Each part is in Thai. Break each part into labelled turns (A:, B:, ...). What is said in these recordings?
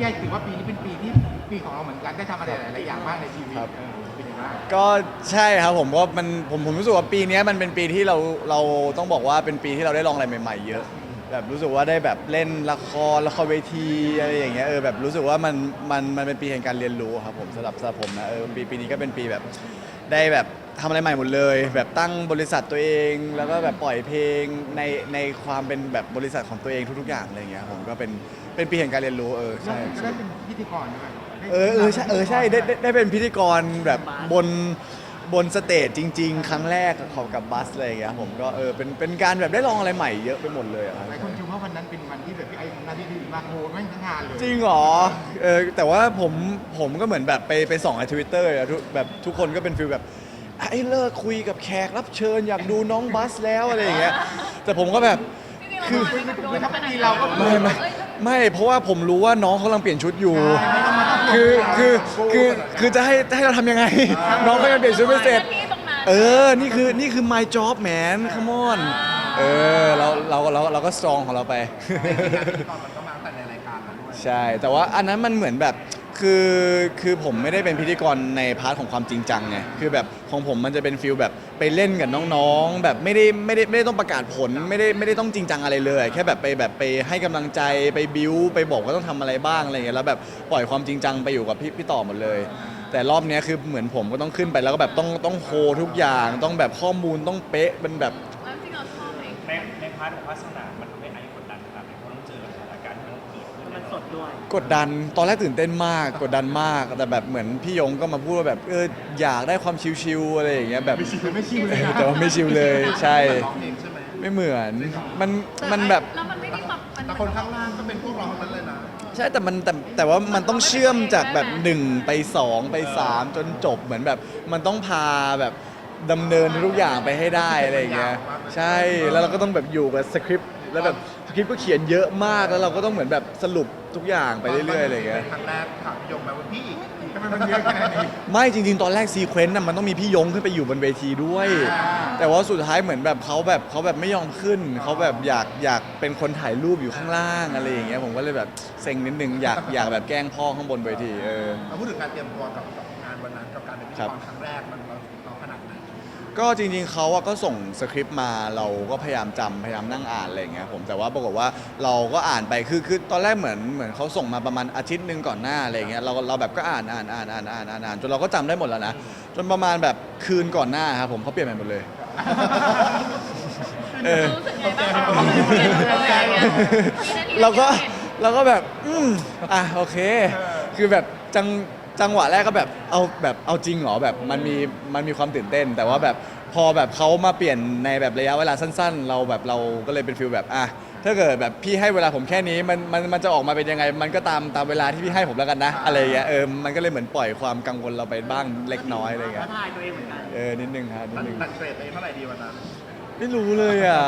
A: พี่ไอ้ถือว่าปีนี้เป็นปีที่ปีของเราเหมือนกันได้ทำอะไรหลายๆอย่างมากในชีวิต
B: ครับ
A: เออเป็นยังไงบ้าง
B: ก็ใช่ครับผมก็มันผมผมรู้สึกว่าปีเนี้ยมันเป็นปีที่เราเราต้องบอกว่าเป็นปีที่เราได้ลองอะไรใหม่ ๆ เยอะ แบบรู้สึกว่าได้แบบเล่นละครละครเวทีอะไรอย่างเงี้ยเออแบบรู้สึกว่ามันมันมันเป็นปีแห่งการเรียนรู้ครับผมสำหรับสำหรับผมนะเออปีปีนี้ก็เป็นปีแบบได้แบบ ทำอะไรใหม่หมดเลย แบบตั้งบริษัทตัวเอง แล้วก็แบบปล่อยเพลงในในความเป็นแบบบริษัทของตัวเองทุกๆอย่างอะไรอย่างเงี้ยผมก็เป็นเป็นปีแห่งการเรียนรู้เออใช่
A: ก็ได้เป็นพิธีกรด้วยได้
B: เออเออใช่เออใช่ได้ได้ได้เป็นพิธีกรแบบบนบนสเตจจริง ๆ ครั้งแรกของกับบัสอะไรอย่างเงี้ยผมก็เออเป็นเป็นการแบบได้ลองอะไรใหม่เยอะไปหมดเลยอะครับ
A: หลายคนชมว่าวันนั้นเป็นวันที่แบบพี่ไอ้ทำหน้าที่ดีมากโหแม่งทั้งงานเลย
B: จริงเหรอ เออแต่ว่าผมผมก็เหมือนแบบไปไปส่องในทวิตเตอร์ทุกแบบทุกคนก็เป็นฟีลแบบ ไอ้เลิกคุยกับแขกรับเชิญอยากดูน้องบัสแล้วอะไรอย่างเงี้ยแต่ผมก็แบบ
C: คือ
A: คือถ้าเป็นเราก็
B: ไม่ไม่ไม่เพราะว่าผมรู้ว่าน้องเขากำลังเปลี่ยนชุดอยู่ คือคือคือคือจะให้ให้เราทำยังไง น้องเขายังเปลี่ยนชุดไม่เสร็จ
C: ที่ตรงนั้น
B: เออ นี่คือนี่คือ my job man come on เออเราเราเราเราก็ strong ของเราไป
A: มันก็มาแต่ในรายการเราด้วย
B: ใช่ แต่ว่าอันนั้นมันเหมือนแบบ คือคือผมไม่ได้เป็นพิธีกรในพาร์ทของความจริงจังไงคือแบบของผมมันจะเป็นฟิลแบบไปเล่นกับน้องๆ แบบไม่ได้ไม่ได้ไม่ได้ต้องประกาศผลไม่ได้ไม่ได้ต้องจริงจังอะไรเลย แค่แบบไปแบบไปให้กำลังใจไปบิวไปบอกว่าต้องทำอะไรบ้างอะไรเงี้ยแล้วแบบปล่อยความจริงจังไปอยู่กับพี่พี่ต่อหมดเลย แต่รอบเนี้ยคือเหมือนผมก็ต้องขึ้นไปแล้วก็แบบต้องต้องโฮทุกอย่าง ต้องแบบข้อมูลต้องเป๊ะเป็นแบบ
C: แล้วจริงเราชอบเพลง
D: ในในพาร์ทของวาสนา มันทำให้ไอ้กดดันนะครับเพราะต้องเจอสถานการณ์ที่ มันเกิดขึ้นมันสดด้วย
B: กดดันตอนแรกตื่นเต้นมากกดดันมากแต่แบบเหมือนพี่ยงก็มาพูดว่าแบบเอออยากได้ความชิวๆอะไรอย่างเงี้ยแบบ
A: ไม่ชิวเลยนะ
B: แต่ว่าไม่ชิวเลยใช่
A: ร้องเพลงใช่ไหม
B: ไม่เหมือนมันมันแบบ
C: แล้วมันไม่มีความมัน
A: แต่คนข้างล่างก็เป็นพวกเราทั้งนั้นเลยนะ
B: ใช่แต่มันแต่แต่ว่ามันต้องเชื่อมจากแบบ 1 ไป 2 ไป 3 จนจบเหมือนแบบ มันต้องพาแบบดำเนินทุกอย่างไปให้ได้อะไรอย่างเงี้ยใช่แล้วเราก็ต้องแบบอยู่กับสคริปต์แล้วแบบส คริปต์ก็เขียนเยอะมากแล้วเราก็ต้องเหมือนแบบสรุปทุกอย่างไปเรื่อยๆอะไรอย่างเงี้ย
A: ครั้งแรกถามพี่ยงไปว่าพี่ทำไมมันเยอะขนาดนี้
B: ไม่จริงๆ ตอนแรกซีเควนต์น่ะมันต้องมีพี่ยงขึ้นไปอยู่บนเวทีด้วยแต่ว่าสุดท้ายเหมือนแบบเขาแบบเขาแบบไม่ยอมขึ้น เขาแบบอยากอยากเป็นคนถ่ายรูปอยู่ข้างล่างอะไรอย่างเงี้ยผมก็เลยแบบเซ็งนิดนึงอยากอยากแบบแกล้งพ่อข้างบนเวทีเออ
A: เราพูดถึงการเตรียมตัวกับกับงานวันนั้นกับการเป็นพิธี
B: ครั
A: ก
B: บ
A: รครั้งแรกมันเรา
B: ก็จริงๆเขาอะก็ส่งสคริปต์มาเราก็พยายามจำพยายามนั่งอ่านอะไรอย่างเงี้ยผมแต่ว่าปรากฏว่าเราก็อ่านไปคือคือตอนแรกเหมือนเหมือนเขาส่งมาประมาณอาทิตย์หนึ่งก่อนหน้าอะไรอย่างเงี้ยเราเราแบบก็อ่านอ่านอ่านอ่านอ่านอ่านอ่านจนเราก็จำได้หมดแล้วนะจนประมาณแบบคืนก่อนหน้าครับผมเขาเปลี่ยนใหม่หมดเลย เออ
C: รู้สึกไงบ้างคะเขาเปลี่ยนเลยอะไรเงี้ยมีนาที
B: เราก็เราก็แบบ อืมอะ โอเค คือแบบจัง จังหวะแรกก็แบบเอาแบบเอาจริงเหรอแบบมันมีมันมีความตื่นเต้น แต่ว่าแบบพอแบบเขามาเปลี่ยนในแบบระยะเวลาสั้น ๆ เราแบบเราก็เลยเป็นฟิลแบบอะถ้าเกิดแบบพี่ให้เวลาผมแค่นี้มันมันมันจะออกมาเป็นยังไง มันก็ตามตามเวลาที่พี่ให้ผมแล้วกันนะ อะไรอย่างเงี้ยเออมันก็เลยเหมือนปล่อยความกังวลเราไปบ้างเล็กน้อยอะไรอย่างเงี้ย
D: ทายตัวเองเหมือนกัน
B: เออนิดนึงครับนิด
A: ตัด
B: นึง
A: ตัดเกรดตัวเองเท่าไหร่ดีวันนั้น
B: ไม่รู้เลยอะ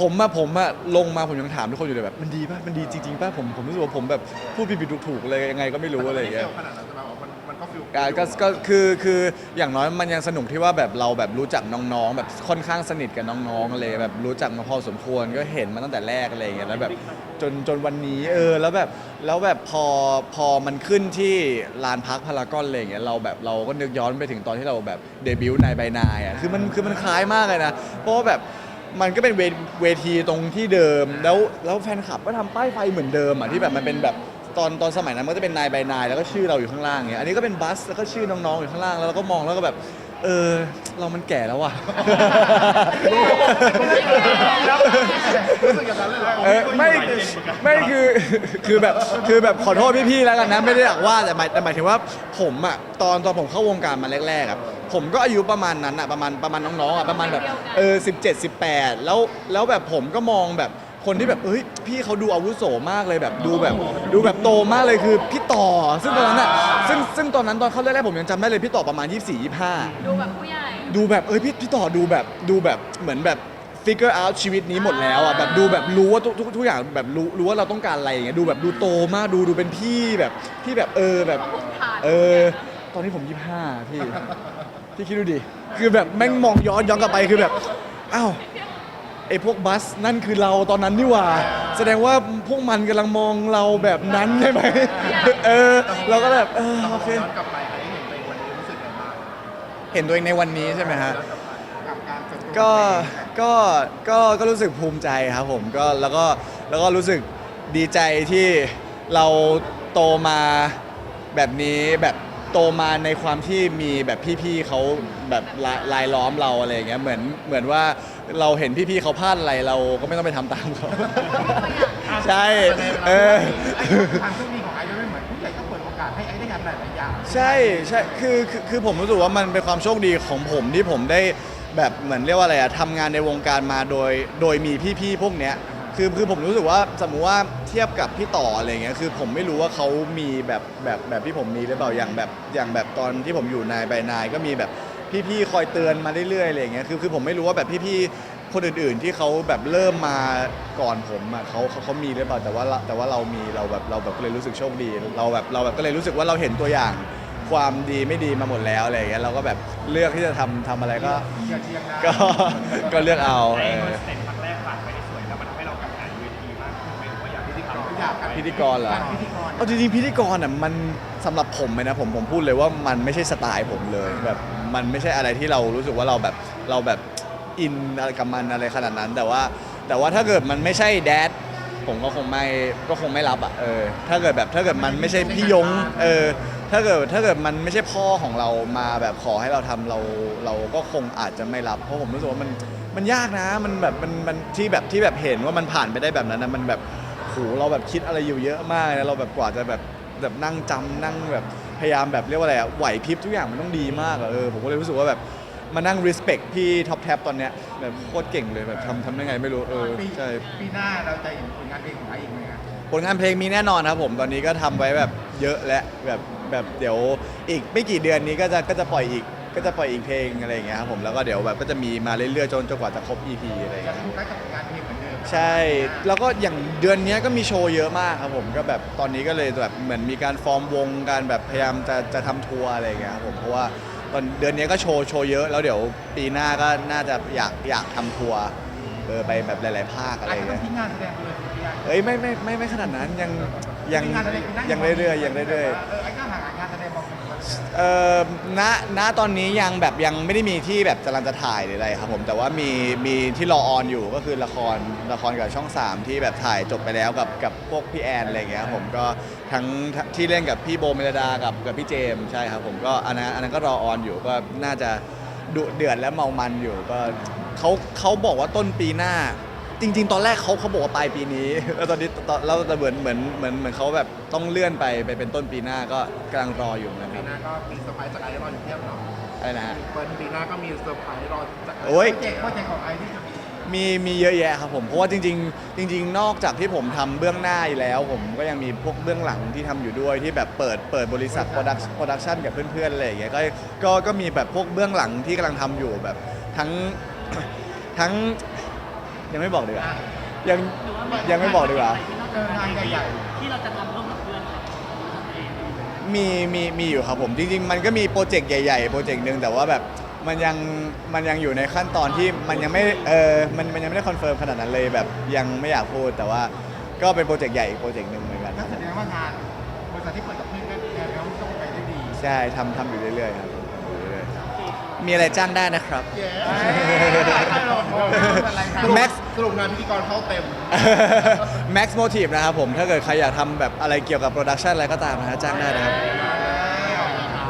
B: ผมอะผมอะลงมาผมยังถามทุกคนอยู่เลยแบบ มันดีป่ะ มันดีจริงๆป่ะ ผมผมรู้สึกว่าผมแบบพูดผิดๆถูกๆเลยยังไงก็ไม่รู้อะไรอย่างเงี้ย
A: ขนาดนั้นแต่แบบว่า มันก็ฟิล
B: อะก็ก็คือคืออย่างน้อยมันยังสนุกที่ว่าแบบเราแบบรู้จักน้องๆ แบบค่อนข้างสนิทกับน้องๆอะไรแบบรู้จักมาพอสมควรก็เห็นมาตั้งแต่แรกอะไรอย่างเงี้ยแล้วแบบจนจนวันนี้เออแล้วแบบแล้วแบบพอพอมันขึ้นที่ลานพักพารากอนอะไรอย่างเงี้ยเราแบบเราก็นึกย้อนไปถึงตอนที่เราแบบเดบิวต์ในใบนายอะคือมันคือมันคล้ายมากเลยนะเพราะว่าแบบมันก็เป็นเวเวทีตรงที่เดิม แล้วแล้วแฟนคลับก็ทำป้ายไฟเหมือนเดิมอะที่แบบมันเป็นแบบ ตอนตอนสมัยนั้นมันก็จะเป็นนายใบนายแล้วก็ชื่อเราอยู่ข้างล่างเงี้ยอันนี้ก็เป็นบัสแล้วก็ชื่อน้องๆอยู่ข้างล่างแล้วเราก็มองแล้วก็แบบ เออ เรามันแก่แล้วว่ะ
A: รู้สึกอย่างนั้นเลยเหรอ
B: เออไม่ไม่คือคือแบบคือแบบขอโทษพี่ๆแล้วกันนะไม่ได้อยากว่าแต่หมายแต่หมายถึงว่าผมอะตอนตอนผมเข้าวงการมาแรกๆอะผมก็อายุประมาณนั้นอะประมาณประมาณน้องๆอะประมาณแบบเออสิบเจ็ดสิบแปดแล้วแล้วแบบผมก็มองแบบ คนที่แบบเอ้ยพี่เขาดูอาวุโสมากเลยแบบดูแบบดูแบบโตมากเลยคือพี่ต่อ ซึ่งตอนนั้นอะซึ่งซึ่งตอนนั้นตอนเข้าแรกๆผมยังจำได้เลยพี่ต่อประมาณ 24 25
C: ดูแบบผู้ใหญ่
B: ดูแบบเอ้ยพี่พี่ต่อดูแบบดูแบบเหมือนแบบ figure out ชีวิตนี้หมดแล้วอะแบบดูแบบรู้ว่าทุกทุกทุกอย่างแบบรู้รู้ว่าเราต้องการอะไรอย่างเงี้ยดูแบบดูโตมากดูดูเป็นพี่แบบพี่แบบเออแบบ
C: ภูมิฐาน
B: เออ ตอนนี้ผมยี่ห้าพี่ พี่คิดดูดิ คือแบบแม่งมองย้อนย้อนกลับไปคือแบบ อ้าว ไอ้พวกบัสนั่นคือเราตอนนั้นนี่หว่า แสดงว่าพวกมันกำลังมองเราแบบนั้นใช่ไหมเออ เราก็แบบเออโอเค
A: ย้อนกลับไปไอ้เห็นตัวเองวันนี้รู้สึกยังไงบ้าง
B: เห็นตัวเองในวันนี้ใช่ไหมฮะ
A: กับการเติบโต
B: ก็ก็ ก็ ก็รู้สึกภูมิใจครับผม ก็ แล้วก็ แล้วก็รู้สึกดีใจที่เราโตมาแบบนี้แบบ โตมาในความที่มีแบบพี่ๆเขาแบบลายลายล้อมเราอะไรอย่างเงี้ยเหมือนเหมือนว่าเราเห็นพี่ๆเขาพลาดอะไรเราก็ไม่ต้องไปทำตามเขา ใช่เออ
A: ความโชคดีของไอ้ไม่เหมือนผู้ใหญ่ก็เปิดโอกาสให้ไอ้ได้ทำหลายๆอย่าง
B: ใช่ใช่คือคือคือผมรู้สึกว่ามันเป็นความโชคดีของผมที่ผมได้แบบเหมือนเรียกว่าอะไรอะทำงานในวงการมาโดย โดยมีพี่ๆพวกเนี้ย คือคือผมรู้สึกว่าสมมุติว่าเทียบกับพี่ต่ออะไรเงี้ยคือผมไม่รู้ว่าเขามีแบบแบบแบบที่ผมมีหรือเปล่าอย่างแบบอย่างแบบตอนที่ผมอยู่นายใบนายก็มีแบบพี่ๆคอยเตือนมาเรื่อยๆอะไรเงี้ยคือคือผมไม่รู้ว่าแบบพี่ๆคนอื่นๆที่เขาแบบเริ่มมาก่อนผมอะเขาเขาเขามีหรือเปล่าแต่ว่าเราแต่ว่าเรามีเราแบบเราแบบก็เลยรู้สึกโชคดี เราแบบเราแบบก็เลยรู้สึกว่าเราเห็นตัวอย่างความดีไม่ดีมาหมดแล้วอะไรอย่างเงี้ยเราก็แบบเลือกที่จะทำทำอะไรก็ก็ก็เลือกเอาเออ
D: ที่ที่ทำ
A: อยากกับ
B: พิธีกรเหรอ
A: พิธีกร
B: เอาจริงๆพิธีกรอะมันสำหรับผมเลยนะผมผมพูดเลยว่ามันไม่ใช่สไตล์ผมเลยแบบมันไม่ใช่อะไรที่เรารู้สึกว่าเราแบบเราแบบอินอะไรกับมันอะไรขนาดนั้น แต่ว่าแต่ว่าถ้าเกิดมันไม่ใช่แดดผมก็คงไม่ก็คงไม่รับอะเออถ้าเกิดแบบถ้าเกิดมันไม่ใช่พี่ยงเออถ้าเกิดถ้าเกิดมันไม่ใช่พ่อของเรามาแบบขอให้เราทำเราเราก็คงอาจจะไม่รับ เพราะผมรู้สึกว่ามันมันยากนะมันแบบมันมันที่แบบที่แบบเห็นว่ามันผ่านไปได้แบบนั้นนะมันแบบ โหเราแบบคิดอะไรอยู่เยอะมากนะเราแบบกว่าจะแบบแบบนั่งจำนั่งแบบพยายามแบบเรียกว่าอะไรอะไหวพริบทุกอย่างมันต้องดีมากอะเออผมก็เลยรู้สึกว่าแบบมานั่ง respect พี่ท็อปแท็บตอนเนี้ยแบบโคตรเก่งเลยแบบทำทำได้ไงไม่รู้เออ
A: ปี
B: ใช่
A: ปีหน้าเราจะเห็นผลงานเพลงของไอ้อีกไหมครับ
B: ผลงานเพลงมีแน่นอนครับผมตอนนี้ก็ทำไว้แบบเยอะและแบบแบบเดี๋ยวอีกไม่กี่เดือนนี้ก็จะก็จะปล่อยอีกก็จะปล่อยอีกเพลงอะไรอย่างเงี้ยครับผมแล้วก็เดี๋ยวแบบก็จะมีมาเรื่อยๆจนจนกว่าจะครบ EP อะไรอย่าง
A: จะ
B: เงี้ย
A: โฟกัสกับงานเพลงเหมือนเดิม
B: ใช่ แล้วก็อย่างเดือนนี้ก็มีโชว์เยอะมากครับผม ก็แบบตอนนี้ก็เลยแบบเหมือนมีการฟอร์มวงการแบบพยายามจะจะทำทัวร์อะไรอย่างเงี้ยครับผม เพราะว่าตอนเดือนนี้ก็โชว์โชว์เยอะแล้วเดี๋ยวปีหน้าก็น่าจะอยากอยากทำทัวร์เออไปแบบหลาย ๆ ภาคอะไร
A: ไอ้
B: อย่าง
A: ก็ต้อ
B: เงี้
A: ง
B: ย
A: ทิ้งงานแสดงไปเลยพี่ไอ้
B: เอ้ยไม่ไม่ไม่ไม่ขนาดนั้นยังยัง
A: มีงานอะไรปีหน้า
B: ยังเรื่อยๆยังเรื่อย
A: เออไอ้ก็หา
B: เอ่อณณตอนนี้ยังแบบยังไม่ได้มีที่แบบกำลังจะถ่ายหรืออะไรครับผมแต่ว่ามีมีที่รอออนอยู่ก็คือละครละครกับช่อง 3 ที่แบบถ่ายจบไปแล้วกับกับพวกพี่แอนอะไรอย่างเงี้ยครับผมก็ทั้งที่เล่นกับพี่โบเมลดากับกับพี่เจมส์ใช่ครับผมก็อันนั้นอันนั้นก็รอออนอยู่ก็น่าจะดุเดือดและเมามันอยู่ก็เขาเขาบอกว่าต้นปีหน้า จริง ๆ ตอนแรกเขาเขาบอกว่าปลายปีนี้ แล้วตอนนี้ตอนแล้วแต่เหมือนเหมือนเหมือนเหมือนเขาแบบต้องเลื่อนไปไปเป็นต้นปีหน้าก็กำลังรออยู่นะค
A: ปี
B: รับ
A: หน้าก็มีเซอร์ไพรส์จากไอ้รออยู่เทียบเนาะ
B: อะไรนะฮะ
A: เปิดปีหน้าก็มีเซอร์ไพรส์รอจาก
B: โอ้ย
A: โปรเจกต์โปรเจกต์ของไอ้ที่จะมี
B: มีมีเยอะแยะครับผม เพราะว่าจริง ๆ จริง ๆ นอกจากที่ผมทำเบื้องหน้าอยู่แล้ว ผมก็ยังมีพวกเบื้องหลังที่ทำอยู่ด้วยที่แบบเปิดเปิดบริษัทโปรดักโปรดักชันกับเพื่อนๆอะไรอย่างเงี้ยก็ก็ก็มีแบบพวกเบื้องหลังที่กำลังทำอยู่แบบทั้ง ทั้ง ยังไม่บอกดีกว่ายังยังไม่บอกดีกว่า
A: เอองานใหญ่
C: ที่เราจะทำร่วมกับเพื่อน
B: มีมีมีอยู่ครับผมจริง ๆ มันก็มีโปรเจกต์ใหญ่ๆโปรเจกต์หนึ่งแต่ว่าแบบมันยังมันยังอยู่ในขั้นตอนที่มันยังไม่เออมันมันยังไม่ได้คอนเฟิร์มขนาดนั้นเลยแบบยังไม่อยากพูดแต่ว่าก็เป็นโปรเจกต์ใหญ่อีกโปรเจกต์หนึ่งเหมือนกัน
A: ๆก็แสดงว่างานบริษัทที่เปิดกับเพื่อนก็แนวโน้มต้องไปได้ดี
B: ใช่ทำทำอยู่เรื่อยๆครับทำอยู่เรื่อยๆ มีอะไรจ้างได้นะครับ
A: เย้ให้เราอะไรครับ
B: Max
A: สรุปงานพิธีกรเข้าเต็ม
B: Max Motive นะครับผม ถ้าเกิดใครอยากทำแบบอะไรเกี่ยวกับโปรดักชันอะไรก็ตามนะฮะจ้างได้นะครับ
A: อ่า